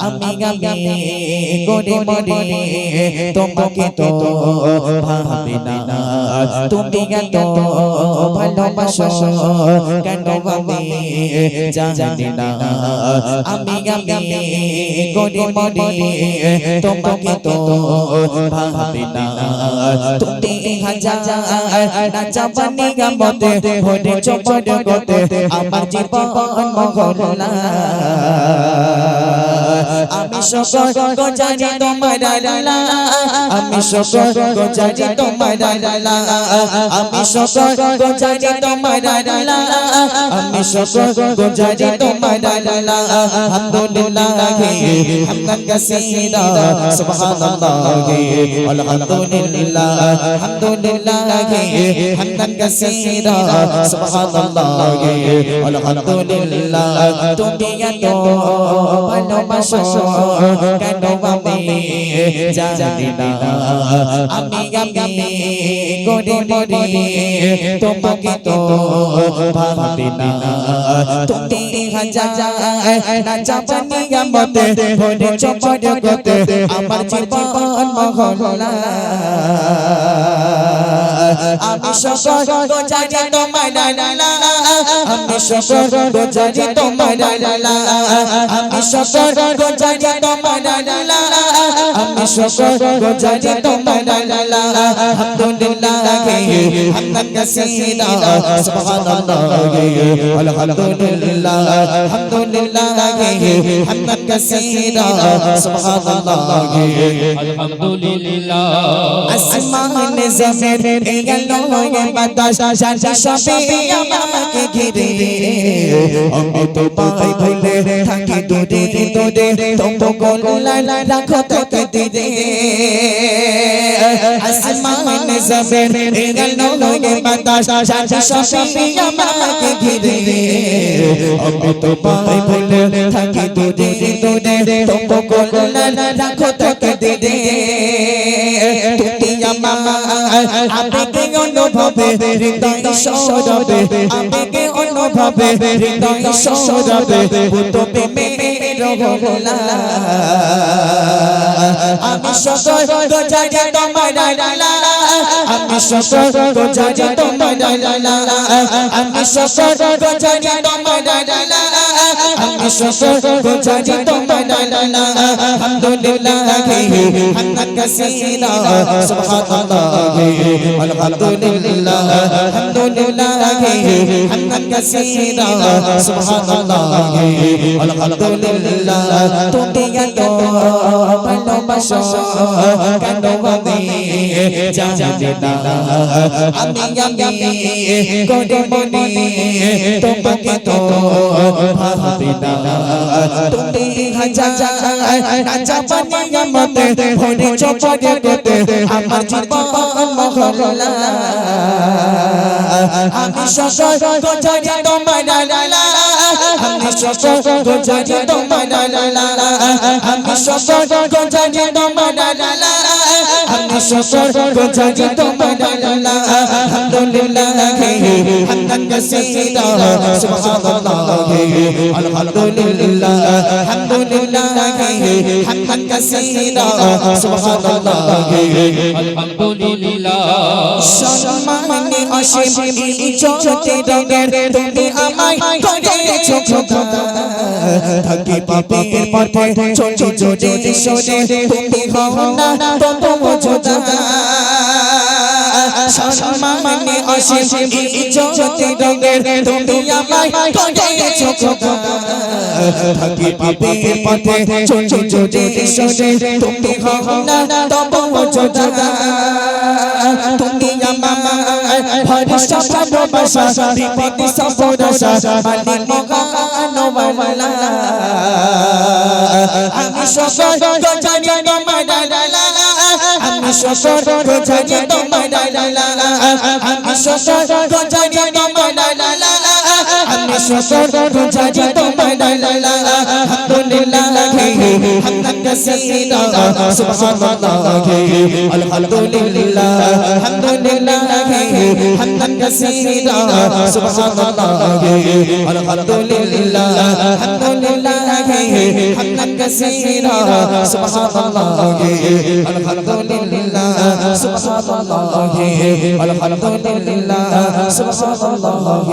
আমি আমি করে মরে তোমাকে তো ভাবে না তুমি এত ভালোবাসো কেন আমি জানি না আমি আমি করে মরে তোমাকে তো ভাবে না তুমি হাজার গামতে ভরে চপড় গতে আমার জীবন মহরলা আমি গজারি তোমার লালা আমি সকল গজারি তোমার লালা আমি সকল গজারি তোমার লালা আমি সকল গজারি তোমার লালা আলহামদুলিল্লাহ হামদান কাসীরা সুবহানাল্লাহ আলহামদুলিল্লাহ আলহামদুলিল্লাহ হামদান কাসীরা সুবহানাল্লাহ আলহামদুলিল্লাহ তুমি এত ভালোবাসো কেন আমি জানি না আমি আমি করে মরে তোমাকে তো ভাবি না। তুমি হাজার রাজা বানিয়া মতে ভরে চপড় গতে আমার জীবন মহলা আমি সকল গোজারি তোমার লালা আমি সকল গোজারি তোমার আমি সকল গোজারি তোমার সকল গোজারি তোমার লালা আলহামদুলিল্লাহ হামদান কাসীরা সুবহানাল্লাহ আলহামদুলিল্লাহ আলহামদুলিল্লাহ হামদান কাসীরা সুবহানাল্লাহ আলহামদুলিল্লাহ আসমান জমিন গেল বাতাস সবে আমাকে ঘিরে আমি তো পাই ভুলে থাকি দূরে দূরে তোমো রাখো তাকে দিরে আসমান জমিন গেল হয়ে বাতাস শান্তি সবে আমাকে ঘিরে আমি তো পাই ভুলে থাকি দূরে দূরে তোমো গোলা রাখো তাকে দিরে তুমি আমার আবেগে অনুভবে হৃদয় সৌরভে আবেগে অনুভবে হৃদয় সৌরভে তুমি মেয়ের ভোলা আমি সকল গজারি তোমার লালা আমি সকল গজারি তোমার লালা আমি সকল গজারি তোমার লালা আমি সকল গজারি তোমার লালা আলহামদুলিল্লাহ হামদান কাসীরা সুবহানাল্লাহ আলহামদুলিল্লাহ আলহামদুলিল্লাহ হামদান কাসীরা সুবহানাল্লাহ আলহামদুলিল্লাহ তুমি এত ভালোবাসো কেন আমি জানি না। আমি আমি করে মনে তোমাকে তো ভাবি না তুমি গজারি তোমার আমি সকল গজারি তোমার তোমার আমি সকল তোমার লালা আলহামদুলিল্লাহ হামদান কাসীরা সুবহানাল্লাহ, আলহামদুলিল্লাহ আলহামদুলিল্লাহ হামদান কাসীরা সুবহানাল্লাহ, আলহামদুলিল্লাহ। সম্মানে অসীম ইজ্জতে রঙের তুমি আমায় থাকি পাপের পথে ছোট জোরে শোনে তুমি হও না তবু যোদা সম্মানে অসীম ইজ্জতে রঙের তুমি আমায় করেছ থাকি পাপের পথে। ছোট জোরে শোনে তুমি হও না যোদা তুমি আমার ভরসা ভালোবাসা বিপদ সফরসা মালিক মহানওয়ালা আমি সকল গজারি তোমার লালা আমি সকল গজারি তোমার লালা আমি সকল গজারি তোমার লালা আমি সকল গজারি তোমার লালা لله حمدا كثيرا سبحان الله الحمد لله الحمد لله حمدا كثيرا سبحان الله الحمد لله الحمد لله حمدا كثيرا سبحان الله الحمد لله سبحان الله الحمد لله سبحان الله